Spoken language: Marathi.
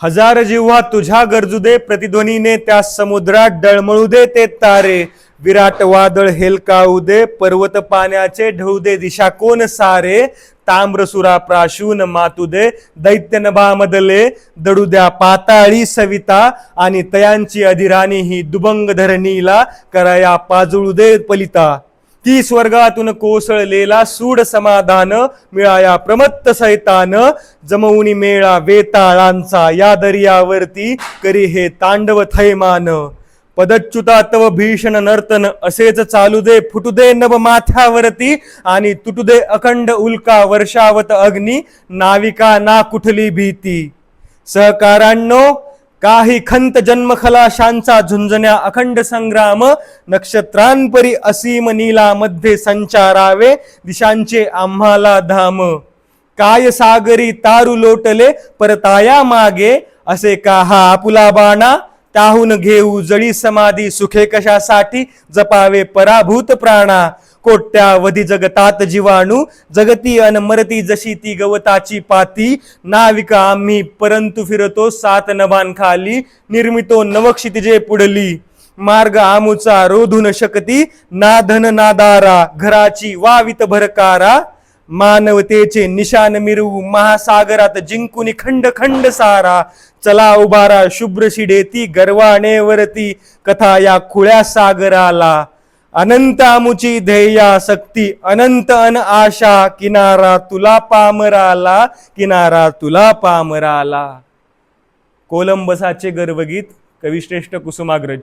हजार जिव्हा तुझ्या गरजू दे प्रतिध्वनीने त्या समुद्रात डळमळू दे ते तारे. विराट वादळ हेलकाऊ दे पर्वत पाण्याचे ढळू दे दिशा कोण सारे. ताम्रसुरा प्राशून मातू दे दैत्य नभामधले दडू द्या पाताळी सविता आणि तयांची अधिराणी ही दुबंग धरणीला कराया पाजुळू दे पलिता. ती स्वर्गातून कोसळलेला सूड समाधान मिळाया प्रमत्त सैतान जमवून मेळा वेताळांचा या दर्यावरती करी हे तांडव थैमान पदच्युता तव भीषण नर्तन असेच चालू दे फुटू दे नभ माथ्यावरती आणि तुटू दे अखंड उल्का वर्षावत अग्नी नाविका ना कुठली भीती सहकारांनो काही खंत जन्मखलाशांचा झुंजण्या अखंड संग्राम नक्षत्रांपरी असीम नीला मध्ये संचारावे दिशांचे आम्हाला धाम. काय सागरी तारू लोटले परताया मागे असे का हा आपुला बाणा टाहून घेऊ जळी समाधी सुखे कशासाठी? जपावे पराभूत प्राणा कोट्यावधी जगतात जीवाणू जगती अन मरती जशी ती गवताची पाती. नाविका आम्ही परंतु फिरतो सात नभांखाली निर्मितो नवक्षितिजे पुढली. मार्ग आमुचा रोधून शकती नाधन नादारा घराची वावित भरकारा. मानवतेचे निशान मिरवू महासागरात जिंकून खंड खंड सारा. चला उभारा शुभ्र शिडेती गर्वाने वरती. कथा या खुळ्या सागराला. अनंत आमुची ध्येया सक्ती अनंत अन आशा किनारा तुला पामराला किनारा तुला पामराला. कोलंबसाचे गर्वगीत कविश्रेष्ठ कुसुमाग्रज.